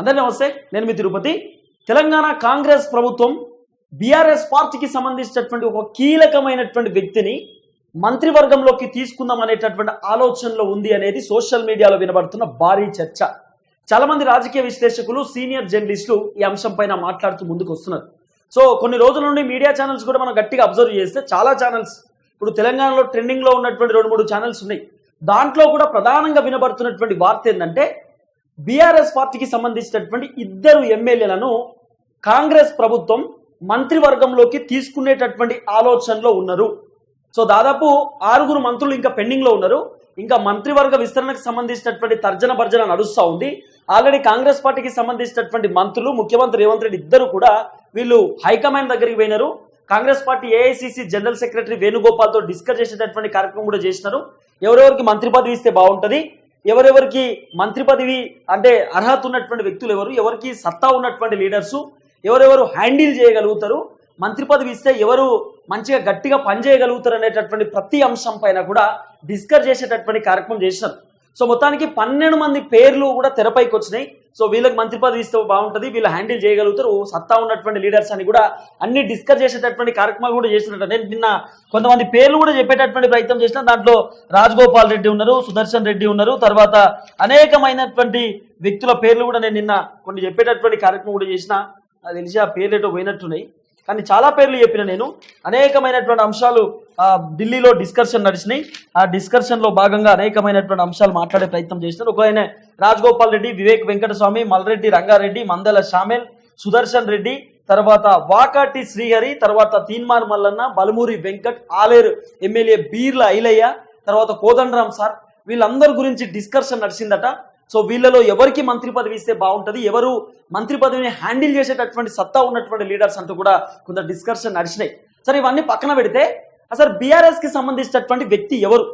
అందరి నమస్తే నేను మీ తిరుపతి. తెలంగాణ కాంగ్రెస్ ప్రభుత్వం బీఆర్ఎస్ పార్టీకి సంబంధించినటువంటి ఒక కీలకమైనటువంటి వ్యక్తిని మంత్రివర్గంలోకి తీసుకుందాం అనేటటువంటి ఆలోచనలో ఉంది అనేది సోషల్ మీడియాలో వినబడుతున్న భారీ చర్చ. చాలా మంది రాజకీయ విశ్లేషకులు సీనియర్ జర్నలిస్టులు ఈ అంశం పైన మాట్లాడుతూ ముందుకు వస్తున్నారు. సో కొన్ని రోజుల నుండి మీడియా ఛానల్స్ కూడా మనం గట్టిగా అబ్జర్వ్ చేస్తే చాలా ఛానల్స్ ఇప్పుడు తెలంగాణలో ట్రెండింగ్లో ఉన్నటువంటి రెండు మూడు ఛానల్స్ ఉన్నాయి. దాంట్లో కూడా ప్రధానంగా వినబడుతున్నటువంటి వార్త ఏంటంటే బీఆర్ఎస్ పార్టీకి సంబంధించినటువంటి ఇద్దరు ఎమ్మెల్యేలను కాంగ్రెస్ ప్రభుత్వం మంత్రివర్గంలోకి తీసుకునేటటువంటి ఆలోచనలో ఉన్నారు. సో దాదాపు ఆరుగురు మంత్రులు ఇంకా పెండింగ్లో ఉన్నారు. ఇంకా మంత్రివర్గ విస్తరణకు సంబంధించినటువంటి తర్జన భర్జన నడుస్తూ ఉంది. ఆల్రెడీ కాంగ్రెస్ పార్టీకి సంబంధించినటువంటి మంత్రులు ముఖ్యమంత్రి రేవంత్ రెడ్డి ఇద్దరు కూడా వీళ్ళు హైకమాండ్ దగ్గరికి పోయినారు. Congress party AICC general secretary వేణుగోపాల్తో discuss చేసేటటువంటి కార్యక్రమం కూడా చేసినారు. ఎవరెవరికి మంత్రి పదవి ఇస్తే బాగుంటుంది. ఎవరెవరికి మంత్రి పదవి అంటే అర్హత ఉన్నటువంటి వ్యక్తులు ఎవరు ఎవరికి సత్తా ఉన్నటువంటి లీడర్సు ఎవరెవరు హ్యాండిల్ చేయగలుగుతారు మంత్రి పదవి ఇస్తే ఎవరు మంచిగా గట్టిగా పనిచేయగలుగుతారు అనేటటువంటి ప్రతి అంశం పైన కూడా డిస్కస్ చేసేటటువంటి కార్యక్రమం చేసినారు. సో మొత్తానికి పన్నెండు మంది పేర్లు కూడా తెరపైకి వచ్చినాయి. సో వీళ్ళకి మంత్రి పదవి ఇస్తే బాగుంటుంది వీళ్ళు హ్యాండిల్ చేయగలుగుతారు. సత్తా ఉన్నటువంటి లీడర్స్ అని కూడా అన్ని డిస్కస్ చేసేటటువంటి కార్యక్రమాలు కూడా చేసినట్టు నేను నిన్న కొంతమంది పేర్లు కూడా చెప్పేటటువంటి ప్రయత్నం చేసిన దాంట్లో రాజగోపాల్ రెడ్డి ఉన్నారు సుదర్శన్ రెడ్డి ఉన్నారు తర్వాత అనేకమైనటువంటి వ్యక్తుల పేర్లు కూడా నేను నిన్న కొన్ని చెప్పేటటువంటి కార్యక్రమం కూడా చేసిన. అది తెలిసి ఆ పేర్లు ఏటో పోయినట్టున్నాయి. కానీ చాలా పేర్లు చెప్పిన నేను. అనేకమైనటువంటి అంశాలు ఢిల్లీలో డిస్కషన్ నడిచినాయి. ఆ డిస్కషన్లో భాగంగా అనేకమైనటువంటి అంశాలు మాట్లాడే ప్రయత్నం చేసినారు ఒక ఆయన రాజగోపాల్ రెడ్డి వివేక్ వెంకటస్వామి మల్రెడ్డి రంగారెడ్డి మందల షామేల్ సుదర్శన్ రెడ్డి తర్వాత వాకాటి శ్రీహరి తర్వాత తీన్మార్ మల్లన్న బలమూరి వెంకట్ ఆలేరు ఎమ్మెల్యే బీర్ల ఐలయ్య తర్వాత కోదండరామ్ సార్. వీళ్ళందరి గురించి డిస్కషన్ నడిచిందట. సో వీళ్ళలో ఎవరికి మంత్రి పదవి ఇస్తే బాగుంటుంది? ఎవరు మంత్రి పదవిని హ్యాండిల్ చేసేటటువంటి సత్తా ఉన్నటువంటి లీడర్స్ అంటూ కూడా కొంత డిస్కషన్ నడిచినాయి. సరే ఇవన్నీ పక్కన పెడితే అసలు బీఆర్ఎస్కి సంబంధించినటువంటి వ్యక్తి ఎవరు?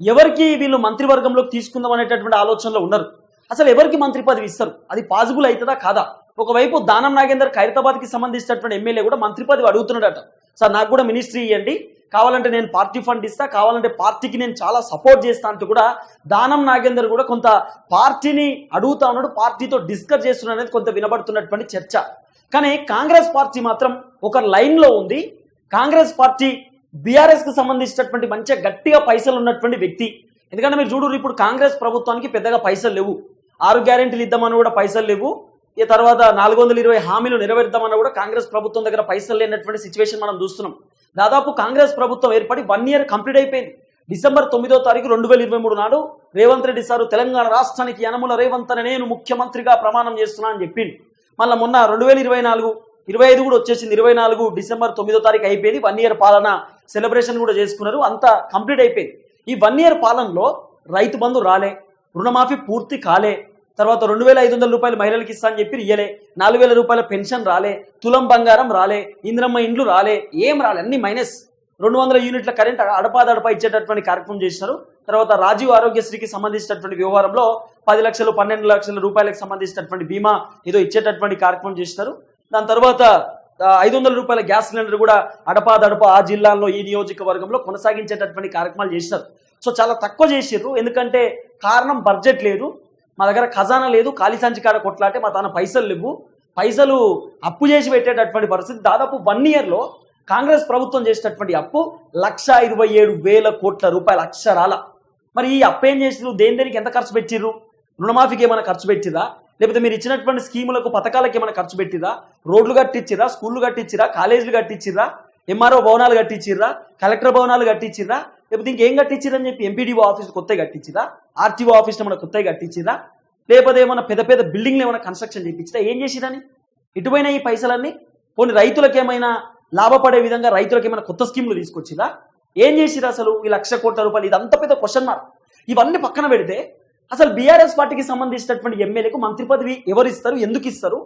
ఎవరికి వీళ్ళు మంత్రివర్గంలోకి తీసుకుందాం అనేటటువంటి ఆలోచనలో ఉన్నారు? అసలు ఎవరికి మంత్రి పదవి ఇస్తారు? అది పాజిబుల్ అవుతుందా కాదా? ఒకవైపు దానం నాగేందర్ ఖైరతాబాద్కి సంబంధించినటువంటి ఎమ్మెల్యే కూడా మంత్రి పదవి అడుగుతున్నాడట. సార్ నాకు కూడా మినిస్ట్రీ ఇవ్వండి కావాలంటే నేను పార్టీ ఫండ్ ఇస్తా కావాలంటే పార్టీకి నేను చాలా సపోర్ట్ చేస్తా అంటూ కూడా దానం నాగేందర్ కూడా కొంత పార్టీని అడుగుతా ఉన్నాడు పార్టీతో డిస్కస్ చేస్తున్నాడు అనేది కొంత వినబడుతున్నటువంటి చర్చ. కానీ కాంగ్రెస్ పార్టీ మాత్రం ఒక లైన్లో ఉంది. కాంగ్రెస్ పార్టీ బీఆర్ఎస్కి సంబంధించినటువంటి మంచిగా గట్టిగా పైసలు ఉన్నటువంటి వ్యక్తి. ఎందుకంటే మీరు చూడు ఇప్పుడు కాంగ్రెస్ ప్రభుత్వానికి పెద్దగా పైసలు లేవు. ఆరు గ్యారెంటీలు ఇద్దామని కూడా పైసలు లేవు. ఈ తర్వాత నాలుగు వందల ఇరవై హామీలు నెరవేర్దామన్నా కూడా కాంగ్రెస్ ప్రభుత్వం దగ్గర పైసలు లేనటువంటి సిచ్యువేషన్ మనం చూస్తున్నాం. దాదాపు కాంగ్రెస్ ప్రభుత్వం ఏర్పడి వన్ ఇయర్ కంప్లీట్ అయిపోయింది. డిసెంబర్ తొమ్మిదో తారీఖు రెండు వేల ఇరవై మూడు నాడు రేవంత్ రెడ్డి సారు తెలంగాణ రాష్ట్రానికి యనముల రేవంత్ అని నేను ముఖ్యమంత్రిగా ప్రమాణం చేస్తున్నా అని చెప్పింది మళ్ళీ మొన్న రెండు వేల ఇరవై నాలుగు ఇరవై ఐదు కూడా వచ్చేసింది. ఇరవై నాలుగు డిసెంబర్ తొమ్మిదో తారీఖు అయిపోయింది. వన్ ఇయర్ పాలన సెలబ్రేషన్ కూడా చేసుకున్నారు. అంతా కంప్లీట్ అయిపోయింది. ఈ వన్ ఇయర్ పాలనలో రైతు బంధు రాలే రుణమాఫీ పూర్తి కాలే తర్వాత రెండు వేల ఐదు వందల రూపాయలు మహిళలకు ఇస్తా అని చెప్పి ఇయ్యలే నాలుగు వేల రూపాయల పెన్షన్ రాలే తులం బంగారం రాలే ఇంద్రమ్మ ఇండ్లు రాలే ఏం రాలే అన్ని మైనస్ రెండు వందల యూనిట్ల కరెంట్ అడపాదడపా ఇచ్చేటటువంటి కార్యక్రమం చేసినారు తర్వాత రాజీవ్ ఆరోగ్యశ్రీకి సంబంధించినటువంటి వ్యవహారంలో పది లక్షలు పన్నెండు లక్షల రూపాయలకు సంబంధించినటువంటి బీమా ఏదో ఇచ్చేటటువంటి కార్యక్రమం చేసినారు దాని తర్వాత ఐదు వందల రూపాయల గ్యాస్ సిలిండర్ కూడా అడపాదడప ఆ జిల్లాల్లో ఈ నియోజకవర్గంలో కొనసాగించేటటువంటి కార్యక్రమాలు చేసినారు సో చాలా తక్కువ చేసారు ఎందుకంటే కారణం బడ్జెట్ లేదు. మా దగ్గర ఖజానా లేదు. ఖాళీ సంచి కాడ కొట్లాటే మా తన పైసలు లేవు. పైసలు అప్పు చేసి పెట్టేటటువంటి పరిస్థితి దాదాపు వన్ ఇయర్లో కాంగ్రెస్ ప్రభుత్వం చేసినటువంటి అప్పు లక్ష ఇరవై ఏడు వేల కోట్ల రూపాయల అక్షరాల. మరి ఈ అప్పు ఏం చేసిర్రు? దేని దేనికి ఎంత ఖర్చు పెట్టిర్రు? రుణమాఫీకి ఏమైనా ఖర్చు పెట్టిరా లేకపోతే మీరు ఇచ్చినటువంటి స్కీములకు పథకాలకు ఏమైనా ఖర్చు పెట్టిరా? రోడ్లు కట్టించిరా? స్కూళ్ళు కట్టించిరా? కాలేజీలు కట్టించిరా? ఎంఆర్ఓ భవనాలు కట్టించిర్రా కలెక్టర్ భవనాలు కట్టించిర్రా లేకపోతే ఇంకేం కట్టించిరని చెప్పి ఎంపీడీఓ ఆఫీస్ కొత్తగా కట్టించిరా? ఆర్టీఓ ఆఫీస్ ఏమైనా కొత్తగా కట్టించిరా? లేకపోతే ఏమైనా పెద్ద పెద్ద బిల్డింగ్లు ఏమైనా కన్స్ట్రక్షన్ చేయించిరా? ఏం చేసిరని? ఎటుపోయినా ఈ పైసలన్నీ పోనీ రైతులకు ఏమైనా లాభపడే విధంగా రైతులకు ఏమైనా కొత్త స్కీములు తీసుకొచ్చిరా? ఏం చేసిరా అసలు ఈ లక్ష కోట్ల రూపాయలు? ఇదంతా పెద్ద క్వశ్చన్ మార్క్ ఇవన్నీ పక్కన పెడితే అసలు బీఆర్ఎస్ పార్టీకి సంబంధించినటువంటి ఎమ్మెల్యేకు మంత్రి పదవి ఎవరు ఇస్తారు ఎందుకు ఇస్తారు?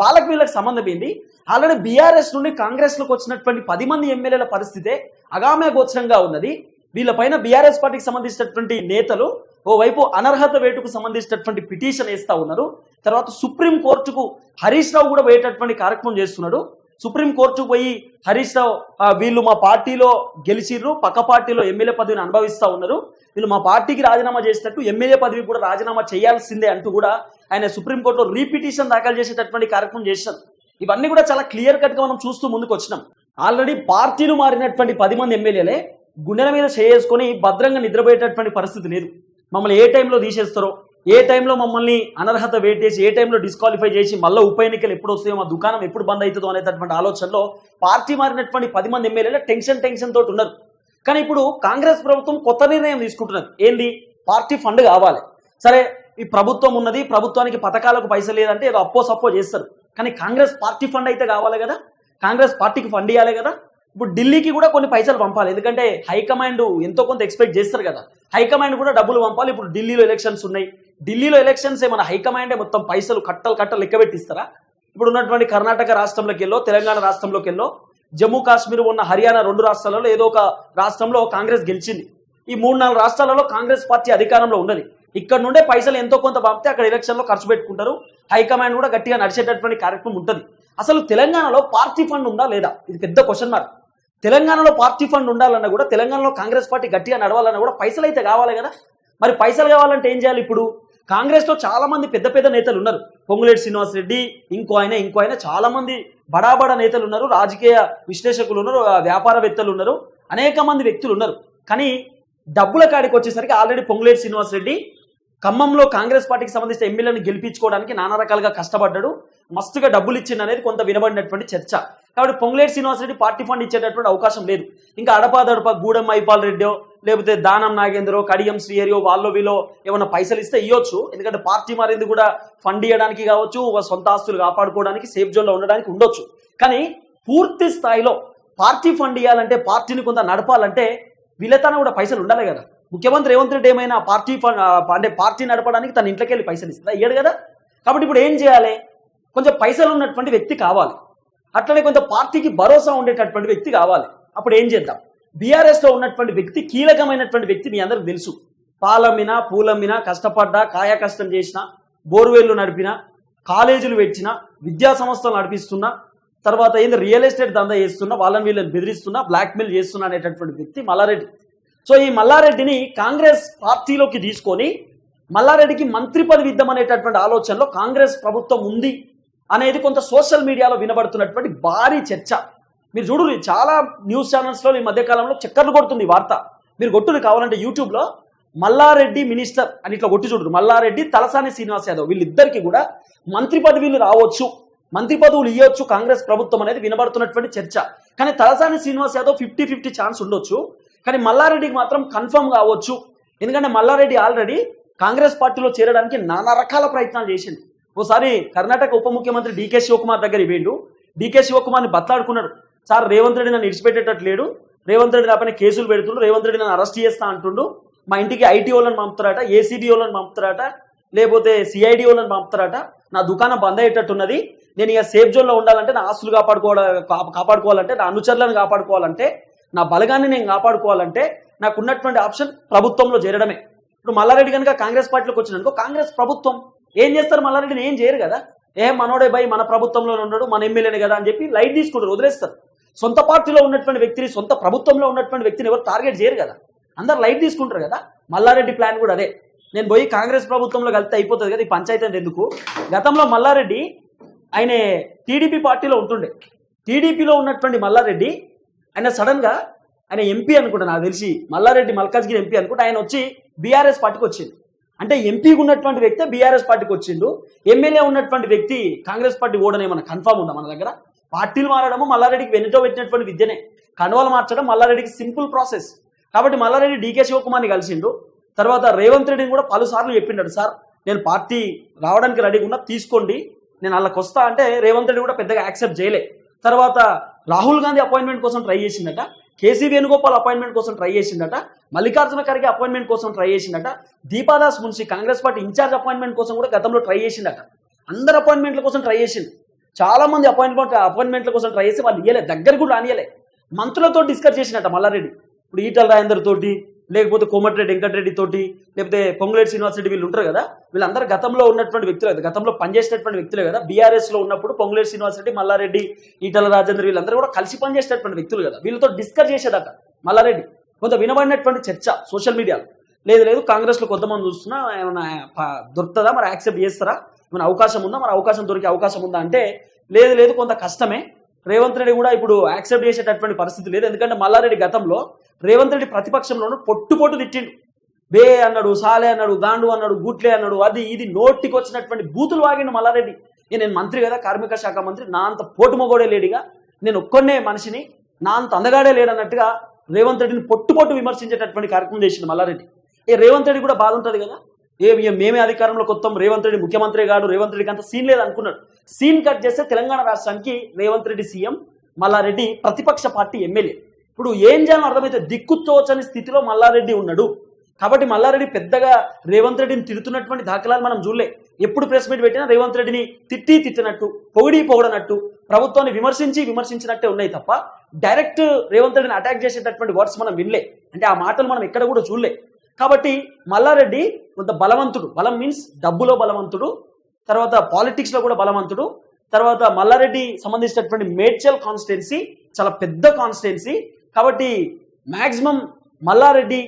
వాళ్ళకి వీళ్ళకి సంబంధం ఏంది? ఆల్రెడీ బీఆర్ఎస్ నుండి కాంగ్రెస్లోకి వచ్చినటువంటి పది మంది ఎమ్మెల్యేల పరిస్థితే అగామే గోచరంగా ఉన్నది. వీళ్ళపైన బీఆర్ఎస్ పార్టీకి సంబంధించినటువంటి నేతలు ఓవైపు అనర్హత వేటుకు సంబంధించినటువంటి పిటిషన్ వేస్తా ఉన్నారు. తర్వాత సుప్రీం కోర్టుకు హరీష్ రావు కూడా పోయేటటువంటి కార్యక్రమం చేస్తున్నాడు. సుప్రీంకోర్టుకు పోయి హరీష్ రావు వీళ్ళు మా పార్టీలో గెలిచిర్రు పక్క పార్టీలో ఎమ్మెల్యే పదవిని అనుభవిస్తా ఉన్నారు. వీళ్ళు మా పార్టీకి రాజీనామా చేసినట్టు ఎమ్మెల్యే పదవి కూడా రాజీనామా చేయాల్సిందే అంటూ కూడా ఆయన సుప్రీంకోర్టులో రీపిటిషన్ దాఖలు చేసేటటువంటి కార్యక్రమం చేశారు ఇవన్నీ కూడా చాలా క్లియర్ కట్గా మనం చూస్తూ ముందుకు వచ్చినాం. ఆల్రెడీ పార్టీలు మారినటువంటి పది మంది ఎమ్మెల్యేలే గుండెల మీద చేసుకొని భద్రంగా నిద్రపోయేటటువంటి పరిస్థితి లేదు. మమ్మల్ని ఏ టైంలో తీసేస్తారో ఏ టైంలో మమ్మల్ని అనర్హత వేటేసి ఏ టైంలో డిస్క్వాలిఫై చేసి మళ్ళీ ఉప ఎన్నికలు ఎప్పుడు వస్తాయో మా దుకాణం ఎప్పుడు బంద్ అవుతుందో అనేటటువంటి ఆలోచనలో పార్టీ మారినటువంటి పది మంది ఎమ్మెల్యేలు టెన్షన్ టెన్షన్ తోటి ఉన్నారు. కానీ ఇప్పుడు కాంగ్రెస్ ప్రభుత్వం కొత్త నిర్ణయం తీసుకుంటున్నది. ఏంది? పార్టీ ఫండ్ కావాలి. సరే ఈ ప్రభుత్వం ఉన్నది ప్రభుత్వానికి పథకాలకు పైసలు లేదంటే ఏదో అప్పో సప్పో చేస్తారు. కానీ కాంగ్రెస్ పార్టీ ఫండ్ అయితే కావాలి కదా? కాంగ్రెస్ పార్టీకి ఫండ్ ఇవ్వాలి కదా? ఇప్పుడు ఢిల్లీకి కూడా కొన్ని పైసలు పంపాలి. ఎందుకంటే హైకమాండ్ ఎంతో కొంత ఎక్స్పెక్ట్ చేస్తారు కదా. హైకమాండ్ కూడా డబ్బులు పంపాలి. ఇప్పుడు ఢిల్లీలో ఎలక్షన్స్ ఉన్నాయి. ఢిల్లీలో ఎలక్షన్స్ ఏమైనా హైకమాండే మొత్తం పైసలు కట్టలు కట్టలు లెక్క పెట్టిస్తారా? ఇప్పుడు ఉన్నటువంటి కర్ణాటక రాష్ట్రంలోకి వెళ్ళో తెలంగాణ రాష్ట్రంలోకి వెళ్ళో జమ్మూ కాశ్మీర్ ఉన్న హర్యానా రెండు రాష్ట్రాలలో ఏదో ఒక రాష్ట్రంలో కాంగ్రెస్ గెలిచింది. ఈ మూడు నాలుగు రాష్ట్రాలలో కాంగ్రెస్ పార్టీ అధికారంలో ఉన్నది. ఇక్కడ నుండే పైసలు ఎంతో కొంత పంపితే అక్కడ ఎలక్షన్లో ఖర్చు పెట్టుకుంటారు. హైకమాండ్ కూడా గట్టిగా నడిచేటటువంటి కార్యక్రమం ఉంటుంది. అసలు తెలంగాణలో పార్టీ ఫండ్ ఉందా లేదా? ఇది పెద్ద క్వశ్చన్ మార్క్ తెలంగాణలో పార్టీ ఫండ్ ఉండాలన్నా కూడా తెలంగాణలో కాంగ్రెస్ పార్టీ గట్టిగా నడవాలన్నా కూడా పైసలు అయితే కావాలి కదా. మరి పైసలు కావాలంటే ఏం చేయాలి ఇప్పుడు? కాంగ్రెస్లో చాలామంది చాలా మంది పెద్ద పెద్ద నేతలు ఉన్నారు. పొంగులేటి శ్రీనివాసరెడ్డి ఇంకో ఆయన ఇంకో ఆయన చాలా మంది బడాబడా నేతలు ఉన్నారు. రాజకీయ విశ్లేషకులు ఉన్నారు వ్యాపారవేత్తలు ఉన్నారు. అనేక మంది వ్యక్తులు ఉన్నారు. కానీ డబ్బుల కాడికి వచ్చేసరికి ఆల్రెడీ పొంగులేటి శ్రీనివాసరెడ్డి ఖమ్మంలో కాంగ్రెస్ పార్టీకి సంబంధించిన ఎమ్మెల్యేని గెలిపించుకోవడానికి నానా రకాలుగా కష్టపడ్డాడు. మస్తుగా డబ్బులు ఇచ్చింది అనేది కొంత వినబడినటువంటి చర్చ. కాబట్టి పొంగులేటి శ్రీనివాసరెడ్డి పార్టీ ఫండ్ ఇచ్చేటటువంటి అవకాశం లేదు. ఇంకా అడపాదడప గూడెం మైపాల్ రెడ్డో లేకపోతే దానం నాగేంద్రో కడియం శ్రీహరియో వాళ్ళో వీలో ఏమైనా పైసలు ఇస్తే ఇవ్వచ్చు ఎందుకంటే పార్టీ మారింది కూడా ఫండ్ ఇవ్వడానికి కావచ్చు సొంత ఆస్తులు కాపాడుకోవడానికి సేఫ్ జోన్లో ఉండడానికి ఉండొచ్చు. కానీ పూర్తి స్థాయిలో పార్టీ ఫండ్ ఇవ్వాలంటే పార్టీని కొంత నడపాలంటే వీళ్ళతోనే కూడా పైసలు ఉండాలి కదా. ముఖ్యమంత్రి రేవంత్ రెడ్డి ఏమైనా పార్టీ ఫండ్ అంటే పార్టీ నడపడానికి తన ఇంట్లోకి వెళ్ళి పైసలు ఇస్తుందా? ఇయ్యడు కదా. కాబట్టి ఇప్పుడు ఏం చేయాలి? కొంచెం పైసలు ఉన్నటువంటి వ్యక్తి కావాలి. అట్లనే కొంత పార్టీకి భరోసా ఉండేటటువంటి వ్యక్తి కావాలి. అప్పుడు ఏం చేద్దాం? బీఆర్ఎస్లో ఉన్నటువంటి వ్యక్తి కీలకమైనటువంటి వ్యక్తి మీ అందరికి తెలుసు. పాలమ్మినా పూలమ్మినా కష్టపడ్డా కాయ కష్టం చేసిన బోర్వెల్లు నడిపిన కాలేజీలు పెట్టిన విద్యా సంస్థలు నడిపిస్తున్నా తర్వాత ఏంది? రియల్ ఎస్టేట్ దందా చేస్తున్నా వాళ్ళని వీళ్ళని బెదిరిస్తున్నా బ్లాక్మెయిల్ చేస్తున్నా అనేటటువంటి వ్యక్తి మల్లారెడ్డి. సో ఈ మల్లారెడ్డిని కాంగ్రెస్ పార్టీలోకి తీసుకొని మల్లారెడ్డికి మంత్రి పదవి ఇద్దామనేటటువంటి ఆలోచనలో కాంగ్రెస్ ప్రభుత్వం ఉంది. అనేది కొంత సోషల్ మీడియాలో వినబడుతున్నటువంటి భారీ చర్చ. మీరు చూడు చాలా న్యూస్ ఛానల్స్లో ఈ మధ్యకాలంలో చక్కర్లు కొడుతుంది ఈ వార్త. మీరు గొట్టులు కావాలంటే యూట్యూబ్లో మల్లారెడ్డి మినిస్టర్ అని ఇట్లా కొట్టి చూడరు మల్లారెడ్డి తలసాని శ్రీనివాస్ యాదవ్ వీళ్ళిద్దరికి కూడా మంత్రి పదవిలు రావచ్చు. మంత్రి పదవులు ఇవ్వచ్చు కాంగ్రెస్ ప్రభుత్వం అనేది వినబడుతున్నటువంటి చర్చ. కానీ Talasani Srinivas Yadav fifty fifty chance ఉండొచ్చు. కానీ మల్లారెడ్డికి మాత్రం కన్ఫర్మ్ కావచ్చు. ఎందుకంటే మల్లారెడ్డి ఆల్రెడీ కాంగ్రెస్ పార్టీలో చేరడానికి నానా రకాల ప్రయత్నాలు చేసింది ఓసారి కర్ణాటక ఉప ముఖ్యమంత్రి డీకే శివకుమార్ దగ్గర వేయండు డీకే శివకుమార్ని బత్తాడుకున్నాడు సార్ రేవంత్ రెడ్డి నన్ను ఇడిచిపెట్టేటట్టు లేడు. రేవంత్ రెడ్డి నాపైన కేసులు పెడుతుండు. రేవంత్ రెడ్డి నన్ను అరెస్ట్ చేస్తా అంటుండు. మా ఇంటికి ఐటీ వాళ్ళని పంపుతారట ఏసీబీ వాళ్ళని పంపుతారట లేకపోతే సిఐడి వాళ్ళని పంపుతారట. నా దుకాణం బంద్ అయ్యేటట్టున్నది. నేను ఇక సేఫ్ జోన్లో ఉండాలంటే నా ఆస్తులు కాపాడుకోవాలి కాపాడుకోవాలంటే నా అనుచరులను కాపాడుకోవాలంటే నా బలగాన్ని నేను కాపాడుకోవాలంటే నాకు ఉన్నటువంటి ఆప్షన్ ప్రభుత్వంలో చేరడమే. ఇప్పుడు మల్లారెడ్డి కనుక కాంగ్రెస్ పార్టీలోకి వచ్చినందుకో కాంగ్రెస్ ప్రభుత్వం ఏం చేస్తారు? మల్లారెడ్డిని ఏం చేయరు కదా? ఏ మనోడే బై మన ప్రభుత్వంలో ఉన్నాడు మన ఎమ్మెల్యేనే కదా అని చెప్పి లైట్ తీసుకుంటారు వదిలేస్తారు. సొంత పార్టీలో ఉన్నటువంటి వ్యక్తిని సొంత ప్రభుత్వంలో ఉన్నటువంటి వ్యక్తిని ఎవరు టార్గెట్ చేయరు కదా? అందరు లైట్ తీసుకుంటారు కదా? మల్లారెడ్డి ప్లాన్ కూడా అదే. నేను పోయి కాంగ్రెస్ ప్రభుత్వంలో కలిస్తే అయిపోతుంది కదా ఈ పంచాయతీ అంటే ఎందుకు? గతంలో మల్లారెడ్డి ఆయన టీడీపీ పార్టీలో ఉంటుండే. టీడీపీలో ఉన్నటువంటి మల్లారెడ్డి ఆయన సడన్గా ఆయన ఎంపీ అనుకుంటా నాకు తెలిసి మల్లారెడ్డి మల్కాజ్గిరి ఎంపీ అనుకుంటా ఆయన వచ్చి బీఆర్ఎస్ పార్టీకి వచ్చింది. అంటే ఎంపీగా ఉన్నటువంటి వ్యక్తి బీఆర్ఎస్ పార్టీకి వచ్చిండు ఎమ్మెల్యే ఉన్నటువంటి వ్యక్తి కాంగ్రెస్ పార్టీ ఓడనే మన కన్ఫామ్ ఉందా మన దగ్గర? పార్టీలు మారడము మల్లారెడ్డికి వెనుటో పెట్టినటువంటి విద్యనే. కండువాలు మార్చడం మల్లారెడ్డికి సింపుల్ ప్రాసెస్ కాబట్టి మల్లారెడ్డి డీకే శివకుమార్ని కలిసిండు. తర్వాత రేవంత్ రెడ్డిని కూడా పలుసార్లు చెప్పిండాడు సార్ నేను పార్టీ రావడానికి రెడీగా ఉన్నా తీసుకోండి. నేను వాళ్ళకి వస్తా. అంటే రేవంత్ రెడ్డి కూడా పెద్దగా యాక్సెప్ట్ చేయలే. తర్వాత రాహుల్ గాంధీ అపాయింట్మెంట్ కోసం ట్రై చేసిందట కేసీ వేణుగోపాల్ అపాయింట్మెంట్ కోసం ట్రై చేసిందట మల్లికార్జున ఖర్గే అపాయింట్మెంట్ కోసం ట్రై చేసిందట Deepadas Munshi Congress party incharge appointment కోసం కూడా గతంలో ట్రై చేసిందట అందరు అపాయింట్మెంట్ల కోసం ట్రై చేసింది చాలా మంది అపాయింట్మెంట్ అపాయింట్మెంట్ల కోసం ట్రై చేసి వాళ్ళు ఇయ్యలే దగ్గర కూడా రానియలే మంత్రులతో డిస్కస్ చేసినట్ట మల్లారెడ్డి. ఇప్పుడు ఈటల రాజేందర్ తోటి లేకపోతే కోమటిరెడ్డి వెంకటరెడ్డి తోటి లేకపోతే పొంగులేటి శ్రీనివాస్ రెడ్డి వీళ్ళు ఉంటారు కదా వీళ్ళందరూ గతంలో ఉన్నటువంటి వ్యక్తులే కదా గతంలో పనిచేసినటువంటి వ్యక్తులే కదా బీఆర్ఎస్లో ఉన్నప్పుడు పొంగులేటి శ్రీనివాస్ రెడ్డి మల్లారెడ్డి ఈటల రాజేంద్ర వీళ్ళందరూ కూడా కలిసి పనిచేసినటువంటి వ్యక్తులు కదా వీళ్ళతో డిస్కస్ చేసేదాక మల్లారెడ్డి. కొంత వినబడినటువంటి చర్చ సోషల్ మీడియాలో. లేదు లేదు కాంగ్రెస్లో కొంతమంది చూస్తున్నా ఏమైనా దొరుకుతుందా? మరి యాక్సెప్ట్ చేస్తారా? ఏమైనా అవకాశం ఉందా? మరి అవకాశం దొరికే అవకాశం ఉందా? అంటే లేదు లేదు కొంత కష్టమే. రేవంత్ రెడ్డి కూడా ఇప్పుడు యాక్సెప్ట్ చేసేటటువంటి పరిస్థితి లేదు. ఎందుకంటే మల్లారెడ్డి గతంలో రేవంత్ రెడ్డి ప్రతిపక్షంలోనూ పొట్టు పొట్టు తిట్టిండు. బే అన్నాడు సాలే అన్నాడు గాండు అన్నాడు గూట్లే అన్నాడు అది ఇది నోటికి వచ్చినటువంటి బూతులు వాగిండు మల్లారెడ్డి. నేను మంత్రి కదా కార్మిక శాఖ మంత్రి నా అంత పోటు మొగోడే లేడిగా నేను ఒక్కనే మనిషిని నా అంత అందగాడే లేడన్నట్టుగా రేవంత్ రెడ్డిని పొట్టు పొట్టు విమర్శించేటటువంటి కార్యక్రమం చేసింది మల్లారెడ్డి. ఏ రేవంత్ రెడ్డి కూడా బాధ ఉంటుంది కదా? ఏ ఏ- మేమే అధికారంలో కొత్తం రేవంత్ రెడ్డి ముఖ్యమంత్రి కాడు రేవంత్ రెడ్డికి అంత సీన్ లేదు అనుకున్నాడు సీన్ కట్ చేస్తే తెలంగాణ రాష్ట్రానికి రేవంత్ రెడ్డి సీఎం మల్లారెడ్డి ప్రతిపక్ష పార్టీ ఎమ్మెల్యే. ఇప్పుడు ఏం చేయాలని అర్థమైతే దిక్కు తోచని స్థితిలో మల్లారెడ్డి ఉన్నాడు. కాబట్టి మల్లారెడ్డి పెద్దగా రేవంత్ రెడ్డిని తిడుతున్నటువంటి దాఖలాలు మనం చూడలే. ఎప్పుడు ప్రెస్ మీట్ పెట్టినా రేవంత్ రెడ్డిని తిట్టి తిట్టినట్టు పొగిడి పొగడనట్టు ప్రభుత్వాన్ని విమర్శించి విమర్శించినట్టే ఉన్నాయి తప్ప డైరెక్ట్ రేవంత్ రెడ్డిని అటాక్ చేసేటటువంటి వర్డ్స్ మనం వినలే. అంటే ఆ మాటలు మనం ఎక్కడ కూడా చూడలే. కాబట్టి మల్లారెడ్డి కొంత బలవంతుడు. బలం మీన్స్ డబ్బులో బలవంతుడు తర్వాత పాలిటిక్స్లో కూడా బలవంతుడు తర్వాత మల్లారెడ్డి సంబంధించినటువంటి మేడ్చల్ కాన్స్టిట్యున్సీ చాలా పెద్ద కాన్స్టిట్యున్సీ కాబట్టి మ్యాక్సిమం మల్లారెడ్డి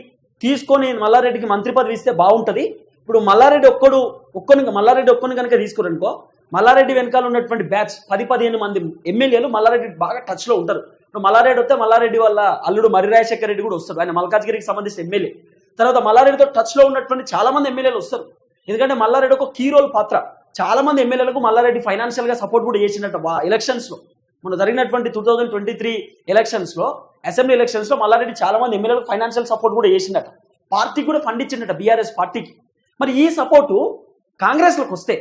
తీసుకొని మల్లారెడ్డికి మంత్రి పదవి ఇస్తే బాగుంటుంది. ఇప్పుడు మల్లారెడ్డి ఒక్కడు ఒక్కని మల్లారెడ్డి ఒక్కని కనుక తీసుకురనుకో మల్లారెడ్డి వెనకాల ఉన్నటువంటి బ్యాచ్ పది పదిహేను మంది ఎమ్మెల్యేలు మల్లారెడ్డి బాగా టచ్లో ఉంటారు. ఇప్పుడు మల్లారెడ్డి వస్తే మల్లారెడ్డి వల్ల అల్లుడు మర్రి రాజశేఖర రెడ్డి కూడా వస్తారు. ఆయన మల్కాజ్గిరికి సంబంధించిన ఎమ్మెల్యే. తర్వాత మల్లారెడ్డితో టచ్లో ఉన్నటువంటి చాలా మంది ఎమ్మెల్యేలు వస్తారు. ఎందుకంటే మల్లారెడ్డి ఒక కీ రోల్ పాత్ర. చాలా మంది ఎమ్మెల్యేలకు మల్లారెడ్డి ఫైనాన్షియల్గా సపోర్ట్ కూడా చేసినట్టు ఎలక్షన్స్లో మొన్న జరిగినటువంటి టూ థౌజండ్ ట్వంటీ త్రీ ఎలక్షన్స్లో అసెంబ్లీ ఎలక్షన్స్లో మల్లారెడ్డి చాలా మంది ఎమ్మెల్యేలకు ఫైనాన్షియల్ సపోర్ట్ కూడా చేసిండట. పార్టీకి కూడా ఫండ్ ఇచ్చిండట బీఆర్ఎస్ పార్టీకి. మరి ఈ సపోర్టు కాంగ్రెస్లకు వస్తే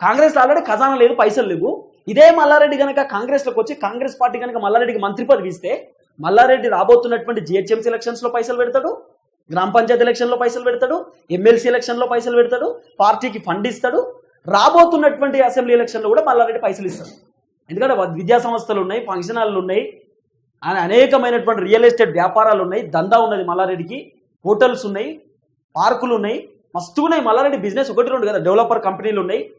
కాంగ్రెస్ ఆల్రెడీ ఖజానా లేదు పైసలు లేవు. ఇదే మల్లారెడ్డి కనుక కాంగ్రెస్లోకి వచ్చి కాంగ్రెస్ పార్టీ కనుక మల్లారెడ్డికి మంత్రి పదవి ఇస్తే మల్లారెడ్డి రాబోతున్నటువంటి జిహెచ్ఎంసీ ఎలక్షన్స్లో పైసలు పెడతాడు గ్రామ పంచాయతీ ఎలక్షన్లో పైసలు పెడతాడు ఎమ్మెల్సీ ఎలక్షన్లో పైసలు పెడతాడు పార్టీకి ఫండ్ ఇస్తాడు. రాబోతున్నటువంటి అసెంబ్లీ ఎలక్షన్లో కూడా మల్లారెడ్డి పైసలు ఇస్తాడు. ఎందుకంటే విద్యా సంస్థలు ఉన్నాయి ఫంక్షన్ హాల్లు ఉన్నాయి అనే- అనేకమైనటువంటి రియల్ ఎస్టేట్ వ్యాపారాలు ఉన్నాయి దందా ఉన్నది మల్లారెడ్డికి హోటల్స్ ఉన్నాయి పార్కులు ఉన్నాయి మస్తు ఉన్నాయి మల్లారెడ్డి బిజినెస్ ఒకటి రెండు కదా డెవలపర్ కంపెనీలు ఉన్నాయి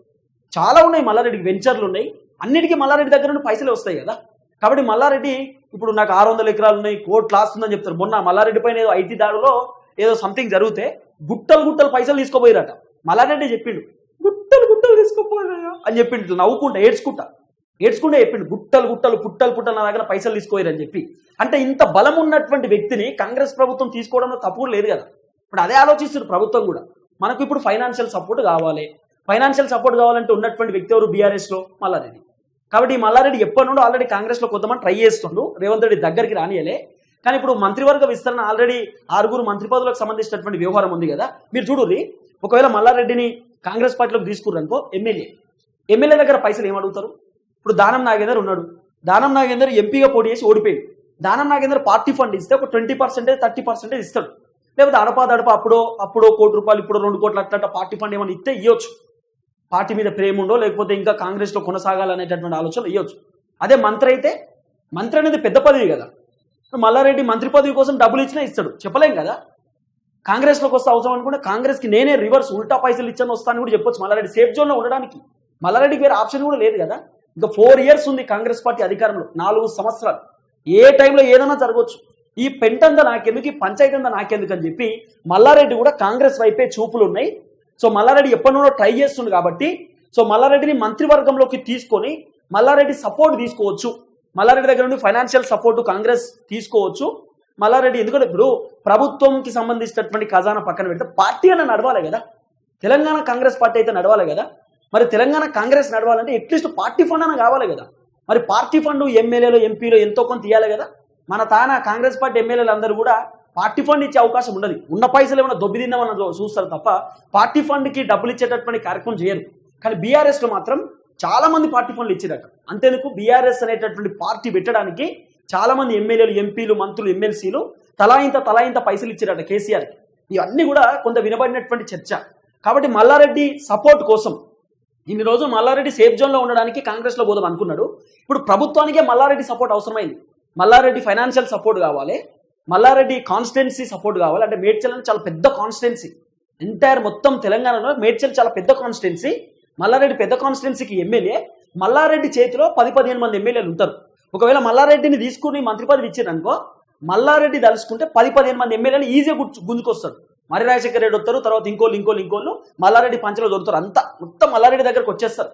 చాలా ఉన్నాయి మల్లారెడ్డికి వెంచర్లు ఉన్నాయి అన్నిటికీ మల్లారెడ్డి దగ్గర నుండి పైసలు వస్తాయి కదా. కాబట్టి మల్లారెడ్డి ఇప్పుడు నాకు ఆరు వందల ఎకరాలు ఉన్నాయి కోట్లు ఆస్తుందని చెప్తారు. మొన్న మల్లారెడ్డి పైన ఏదో ఐటీ దాడిలో ఏదో సంథింగ్ జరిగితే గుట్టలు గుట్టలు పైసలు తీసుకోపోయారట. మల్లారెడ్డి చెప్పిండు గుట్టలు గుట్టలు తీసుకోపోయారా అని చెప్పిండు నవ్వుకుంటా ఏడ్చుకుంటా. ఏడ్చుకుంటే చెప్పిండు గుట్టలు గుట్టలు పుట్టలు పుట్టలు నా దగ్గర పైసలు తీసుకోయారని చెప్పి. అంటే ఇంత బలం ఉన్నటువంటి వ్యక్తిని కాంగ్రెస్ ప్రభుత్వం తీసుకోవడంలో తప్పు లేదు కదా. ఇప్పుడు అదే ఆలోచిస్తుంది ప్రభుత్వం కూడా. మనకు ఇప్పుడు ఫైనాన్షియల్ సపోర్ట్ కావాలి. ఫైనాన్షియల్ సపోర్ట్ కావాలంటే ఉన్నటువంటి వ్యక్తి ఎవరు? బీఆర్ఎస్లో మల్లారెడ్డి. కాబట్టి ఈ మల్లారెడ్డి ఎప్పటి నుండో ఆల్రెడీ కాంగ్రెస్లో కొంతమంది ట్రై చేస్తుండు. రేవంత్ రెడ్డి దగ్గరికి రానియలే. కానీ ఇప్పుడు మంత్రివర్గ విస్తరణ ఆల్రెడీ ఆరుగురు మంత్రి పదవులకు సంబంధించినటువంటి వ్యవహారం ఉంది కదా. మీరు చూడుర్రి ఒకవేళ మల్లారెడ్డిని కాంగ్రెస్ పార్టీలోకి తీసుకుర్రనుకో ఎమ్మెల్యే. ఎమ్మెల్యే దగ్గర పైసలు ఏమడుగుతారు? ఇప్పుడు దానం నాగేందర్ ఉన్నాడు. దానం నాగేందర్ ఎంపీగా పోటీ చేసి ఓడిపోయాడు. దానం నాగేందర్ పార్టీ ఫండ్ ఇస్తే ఒక ట్వంటీ పర్సెంటేజ్ థర్టీ పర్సెంటేజ్ ఇస్తాడు. లేకపోతే అడపా దడప అప్పుడో అప్పుడో కోటి రూపాయలు ఇప్పుడు రెండు కోట్లు అట్లా పార్టీ ఫండ్ ఏమైనా ఇస్తే ఇవ్వచ్చు పార్టీ మీద ప్రేమ ఉండో లేకపోతే ఇంకా కాంగ్రెస్లో కొనసాగాలనేటటువంటి ఆలోచనలు ఇవ్వచ్చు అదే మంత్రి అయితే మంత్రి అనేది పెద్ద పదవి కదా. మల్లారెడ్డి మంత్రి పదవి కోసం డబ్బులు ఇచ్చినా ఇస్తాడు. చెప్పలేం కదా? కాంగ్రెస్లోకి వస్తే అవసరం అనుకుంటే కాంగ్రెస్కి నేనే రివర్స్ ఉల్టా పైసలు ఇచ్చాను వస్తాను కూడా చెప్పొచ్చు మల్లారెడ్డి. సేఫ్ జోన్లో ఉండడానికి మల్లారెడ్డికి వేరే ఆప్షన్ కూడా లేదు కదా? ఇంకా ఫోర్ ఇయర్స్ ఉంది కాంగ్రెస్ పార్టీ అధికారంలో నాలుగు సంవత్సరాలు. ఏ టైంలో ఏదైనా జరగవచ్చు. ఈ పెంటంద నాకెందుకు ఈ పంచాయతీ అంతా నాకెందుకు అని చెప్పి మల్లారెడ్డి కూడా కాంగ్రెస్ వైపే చూపులు ఉన్నాయి. సో మల్లారెడ్డి ఎప్పటి నుండో ట్రై చేస్తుంది కాబట్టి సో మల్లారెడ్డిని మంత్రివర్గంలోకి తీసుకొని మల్లారెడ్డి సపోర్ట్ తీసుకోవచ్చు. మల్లారెడ్డి దగ్గర నుండి ఫైనాన్షియల్ సపోర్ట్ కాంగ్రెస్ తీసుకోవచ్చు. మల్లారెడ్డి ఎందుకంటే ఇప్పుడు ప్రభుత్వంకి సంబంధించినటువంటి ఖజానా పక్కన పెడితే పార్టీ అన్న నడవాలి కదా. తెలంగాణ కాంగ్రెస్ పార్టీ అయితే నడవాలి కదా. మరి తెలంగాణ కాంగ్రెస్ నడవాలంటే అట్లీస్ట్ పార్టీ ఫండ్ అన్న కావాలి కదా. మరి పార్టీ ఫండ్ ఎమ్మెల్యేలు ఎంపీలు ఎంతో కొంత ఇవ్వాలి కదా. మన తాన కాంగ్రెస్ పార్టీ ఎమ్మెల్యేలు అందరూ కూడా పార్టీ ఫండ్ ఇచ్చే అవకాశం ఉండదు. ఉన్న పైసలు ఏమైనా దొబ్బి చూస్తారు తప్ప పార్టీ ఫండ్కి డబ్బులు ఇచ్చేటటువంటి కార్యక్రమం చేయరు. కానీ బీఆర్ఎస్లో మాత్రం చాలా మంది పార్టీ ఫండ్లు ఇచ్చారట అంతేందుకు బీఆర్ఎస్ అనేటటువంటి పార్టీ పెట్టడానికి చాలా మంది ఎమ్మెల్యేలు ఎంపీలు మంత్రులు ఎమ్మెల్సీలు తలాయింత తలాయింత పైసలు ఇచ్చారట కేసీఆర్ ఇవన్నీ కూడా కొంత వినబడినటువంటి చర్చ. కాబట్టి మల్లారెడ్డి సపోర్ట్ కోసం ఇన్ని రోజులు మల్లారెడ్డి సేఫ్ జోన్లో ఉండడానికి కాంగ్రెస్లో పోదాం అనుకున్నాడు. ఇప్పుడు ప్రభుత్వానికే మల్లారెడ్డి సపోర్ట్ అవసరమైంది. మల్లారెడ్డి ఫైనాన్షియల్ సపోర్ట్ కావాలి. మల్లారెడ్డి కాన్స్టిట్యున్సీ సపోర్ట్ కావాలి. అంటే మేడ్చల్ చాలా పెద్ద కాన్స్టిట్యున్సీ ఎంటైర్ మొత్తం తెలంగాణలో మేడ్చల్ చాలా పెద్ద కాన్స్టిట్యున్సీ మల్లారెడ్డి పెద్ద కాన్స్టిట్యున్సీకి ఎమ్మెల్యే. మల్లారెడ్డి చేతిలో పది పదిహేను మంది ఎమ్మెల్యేలు ఉంటారు. ఒకవేళ మల్లారెడ్డిని తీసుకుని మంత్రి పదవి ఇచ్చారనుకో మల్లారెడ్డి తలుచుకుంటే పది పదిహేను మంది ఎమ్మెల్యేలు ఈజీగా గుర్తు గుంజుకొస్తారు. మరి రాజశేఖర రెడ్డి వస్తారు తర్వాత ఇంకోళ్ళు ఇంకోళ్ళు ఇంకోళ్ళు మల్లారెడ్డి పంచలో దొరుకుతారు. అంతా మొత్తం మల్లారెడ్డి దగ్గరకు వచ్చేస్తారు.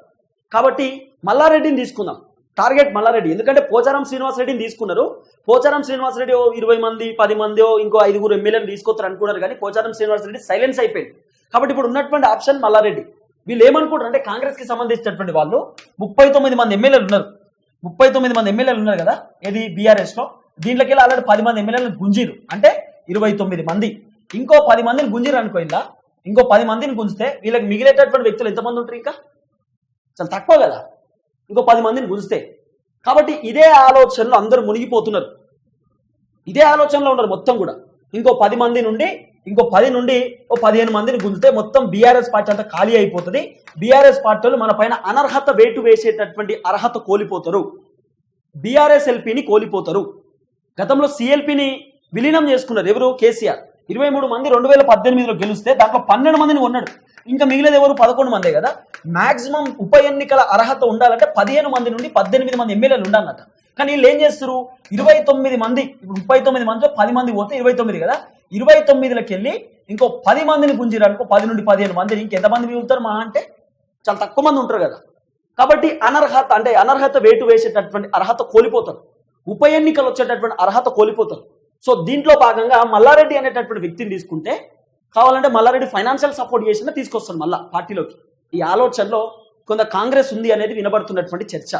కాబట్టి మల్లారెడ్డిని తీసుకుందాం. టార్గెట్ మల్లారెడ్డి. ఎందుకంటే పోచారం శ్రీనివాసరెడ్డిని తీసుకున్నారు. పోచారం శ్రీనివాసరెడ్డి ఓ ఇరవై మంది పది మంది ఇంకో ఐదుగురు ఎమ్మెల్యేలు తీసుకొస్తారు అనుకున్నారు కానీ పోచారం శ్రీనివాసరెడ్డి సైలెన్స్ అయిపోయింది. కాబట్టి ఇప్పుడు ఉన్నటువంటి ఆప్షన్ మల్లారెడ్డి. వీళ్ళు ఏమనుకుంటారు అంటే కాంగ్రెస్కి సంబంధించినటువంటి వాళ్ళు ముప్పై తొమ్మిది మంది ఎమ్మెల్యేలు ఉన్నారు. ముప్పై తొమ్మిది మంది ఎమ్మెల్యేలు ఉన్నారు కదా ఇది బీఆర్ఎస్లో దీంట్లోకి వెళ్ళి ఆల్రెడీ పది మంది ఎమ్మెల్యేలు గుంజీరు. అంటే ఇరవై తొమ్మిది మంది. ఇంకో పది మందిని గుంజీరు అనుకో ఇలా ఇంకో పది మందిని గుంజితే వీళ్ళకి మిగిలేటటువంటి వ్యక్తులు ఎంతమంది ఉంటారు ఇంకా? చాలా తక్కువ కదా. ఇంకో పది మందిని గుంజితే. కాబట్టి ఇదే ఆలోచనలో అందరూ మునిగిపోతున్నారు. ఇదే ఆలోచనలో ఉన్నారు మొత్తం కూడా. ఇంకో పది మంది నుండి ఇంకో పది నుండి ఓ పదిహేను మందిని గుంజితే మొత్తం బీఆర్ఎస్ పార్టీ అంతా ఖాళీ అయిపోతుంది. బీఆర్ఎస్ పార్టీలు మన పైన అనర్హత వేటు వేసేటటువంటి అర్హత కోల్పోతారు. బీఆర్ఎస్ ఎల్పీని కోల్పోతారు. గతంలో సిఎల్పిని విలీనం చేసుకున్నారు ఎవరు? కేసీఆర్. ఇరవై మూడు మంది రెండు వేల పద్దెనిమిదిలో గెలిస్తే దాంట్లో పన్నెండు మందిని ఉన్నాడు ఇంకా మిగిలేదు ఎవరు? పదకొండు మందే కదా? మాక్సిమం ఉప ఎన్నికల అర్హత ఉండాలంటే పదిహేను మంది నుండి పద్దెనిమిది మంది ఎమ్మెల్యేలు ఉండాలన్నట కానీ వీళ్ళు ఏం చేస్తారు ఇరవై తొమ్మిది మంది ఇప్పుడు ముప్పై తొమ్మిది మందిలో పది మంది పోతే ఇరవై తొమ్మిది కదా? ఇరవై తొమ్మిదిలోకి వెళ్ళి ఇంకో పది మందిని గుంజిరనుకో పది నుండి పదిహేను మందిని ఇంకెంతమంది మిగులుతారు? మా అంటే చాలా తక్కువ మంది ఉంటారు కదా. కాబట్టి అనర్హత అంటే అనర్హత వేటు వేసేటటువంటి అర్హత కోల్పోతారు. ఉప ఎన్నికలు వచ్చేటటువంటి అర్హత కోల్పోతారు. సో దీంట్లో భాగంగా మల్లారెడ్డి అనేటటువంటి వ్యక్తిని తీసుకుంటే కావాలంటే మల్లారెడ్డి ఫైనాన్షియల్ సపోర్ట్ చేసినా తీసుకొస్తాడు మళ్ళా పార్టీలోకి. ఈ ఆలోచనలో కొంత కాంగ్రెస్ ఉంది అనేది వినబడుతున్నటువంటి చర్చ.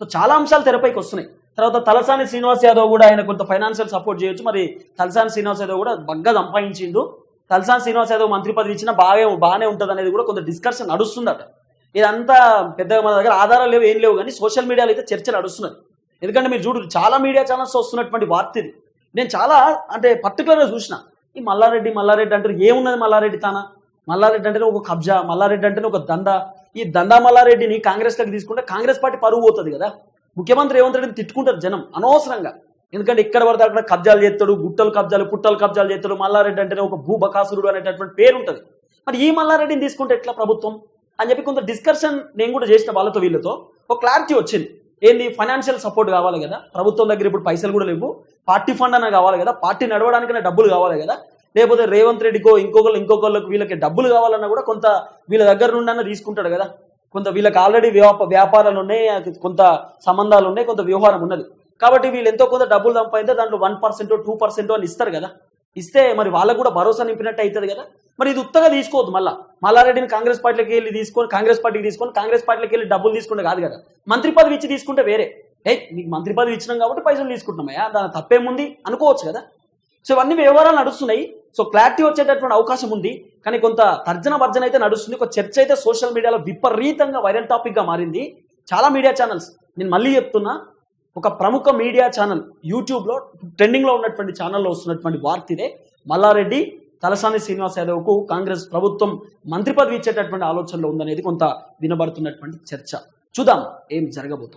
సో చాలా అంశాలు తెరపైకి వస్తున్నాయి. తర్వాత తలసాని శ్రీనివాస్ యాదవ్ కూడా ఆయన కొంత ఫైనాన్షియల్ సపోర్ట్ చేయొచ్చు. మరి తలసాని శ్రీనివాస్ యాదవ్ కూడా బగ్గా సంపాదించిండు. తలసాని శ్రీనివాస్ యాదవ్ మంత్రి పదవి ఇచ్చినా బాగా బాగానే ఉంటుంది అనేది కూడా కొంత డిస్కషన్ నడుస్తుందట. ఇదంతా పెద్దగా మన దగ్గర ఆధారాలు లేవు ఏం లేవు. కానీ సోషల్ మీడియాలో అయితే చర్చ నడుస్తున్నది ఎందుకంటే మీరు చూడు చాలా మీడియా ఛానల్స్ వస్తున్నటువంటి వార్త ఇది. నేను చాలా అంటే పర్టికులర్గా చూసిన. ఈ మల్లారెడ్డి మల్లారెడ్డి అంటారు ఏమున్నది మల్లారెడ్డి తాన? మల్లారెడ్డి అంటేనే ఒక కబ్జా మల్లారెడ్డి అంటేనే ఒక దండ. ఈ దండా మల్లారెడ్డిని కాంగ్రెస్లోకి తీసుకుంటే కాంగ్రెస్ పార్టీ పరువు పోతుంది కదా. ముఖ్యమంత్రి రేవంత్ రెడ్డిని తిట్టుకుంటారు జనం అనవసరంగా. ఎందుకంటే ఇక్కడ పడితే అక్కడ కబ్జాలు చేస్తాడు గుట్టలు కబ్జాలు పుట్టలు కబ్జాలు చేస్తాడు. మల్లారెడ్డి అంటేనే ఒక భూబకాసురుడు అనేటటువంటి పేరు ఉంటుంది. మరి ఈ మల్లారెడ్డిని తీసుకుంటే ఎట్లా ప్రభుత్వం? అని చెప్పి కొంత డిస్కషన్ నేను కూడా చేసిన వాళ్ళతో వీళ్ళతో. ఒక క్లారిటీ వచ్చింది. ఏంది? ఫైనాన్షియల్ సపోర్ట్ కావాలి కదా. ప్రభుత్వం దగ్గర ఇప్పుడు పైసలు కూడా లేవు. పార్టీ ఫండ్ అన్న కావాలి కదా పార్టీ నడవడానికైనా డబ్బులు కావాలి కదా. లేకపోతే రేవంత్ రెడ్డికో ఇంకొకళ్ళు ఇంకొకళ్ళకి వీళ్ళకి డబ్బులు కావాలన్నా కూడా కొంత వీళ్ళ దగ్గర నుండి అన్న తీసుకుంటాడు కదా. కొంత వీళ్ళకి ఆల్రెడీ వ్యాప వ్యాపారాలు ఉన్నాయి కొంత సంబంధాలు ఉన్నాయి కొంత వ్యవహారం ఉన్నది. కాబట్టి వీళ్ళు ఎంతో కొంత డబ్బులు సంపాదితే దాంట్లో వన్ పర్సెంట్ టూ పర్సెంట్ అని ఇస్తారు కదా. ఇస్తే మరి వాళ్ళకు కూడా భరోసా నింపినట్టు అవుతుంది కదా. మరి ఇది ఉత్తగా తీసుకోవద్దు మళ్ళా. మల్లారెడ్డిని కాంగ్రెస్ పార్టీకి వెళ్ళి తీసుకొని కాంగ్రెస్ పార్టీకి తీసుకొని కాంగ్రెస్ పార్టీకి వెళ్ళి డబ్బులు తీసుకుంటే కాదు కదా. మంత్రి పదవి ఇచ్చి తీసుకుంటే వేరే. ఏ నీకు మంత్రి పదవి ఇచ్చినాం కాబట్టి పైసలు తీసుకుంటున్నామయ్యా దాని తప్పేముంది? అనుకోవచ్చు కదా. సో ఇవన్నీ వ్యవహారాలు నడుస్తున్నాయి. సో క్లారిటీ వచ్చేటటువంటి అవకాశం ఉంది. కానీ కొంత తర్జన భర్జన అయితే నడుస్తుంది. ఒక చర్చ అయితే సోషల్ మీడియాలో విపరీతంగా వైరల్ టాపిక్గా మారింది. చాలా మీడియా ఛానల్స్ నేను మళ్ళీ చెప్తున్నా ఒక ప్రముఖ మీడియా ఛానల్ యూట్యూబ్లో ట్రెండింగ్లో ఉన్నటువంటి ఛానల్లో వస్తున్నటువంటి వార్త ఇదే. మల్లారెడ్డి తలసాని శ్రీనివాస్ యాదవ్కు కాంగ్రెస్ ప్రభుత్వం మంత్రి పదవి ఇచ్చేటటువంటి ఆలోచనలో ఉందనేది కొంత వినబడుతున్నటువంటి చర్చ. చూద్దాం ఏం జరగబోతుంది.